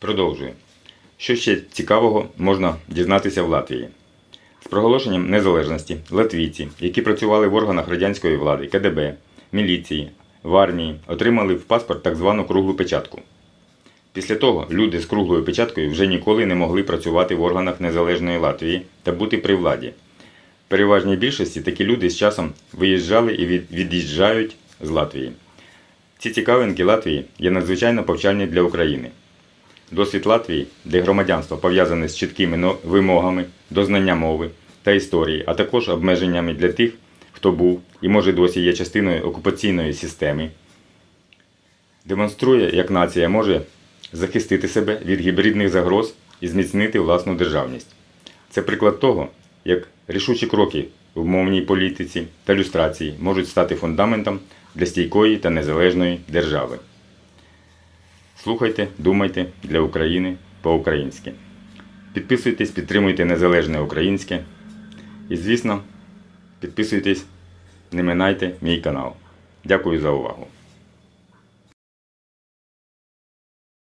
Продовжую. Що ще цікавого можна дізнатися в Латвії? З проголошенням незалежності латвійці, які працювали в органах радянської влади, КДБ, міліції, в армії, отримали в паспорт так звану круглу печатку. Після того люди з круглою печаткою вже ніколи не могли працювати в органах незалежної Латвії та бути при владі. В переважній більшості такі люди з часом виїжджали і від'їжджають з Латвії. Ці цікавинки Латвії є надзвичайно повчальні для України. Досвід Латвії, де громадянство пов'язане з чіткими вимогами до знання мови та історії, а також обмеженнями для тих, хто був і може досі є частиною окупаційної системи, демонструє, як нація може захистити себе від гібридних загроз і зміцнити власну державність. Це приклад того, як рішучі кроки в мовній політиці та люстрації можуть стати фундаментом для стійкої та незалежної держави. Слухайте, думайте для України по-українськи. Підписуйтесь, підтримуйте незалежне українське. І, звісно, підписуйтесь, не минайте мій канал. Дякую за увагу.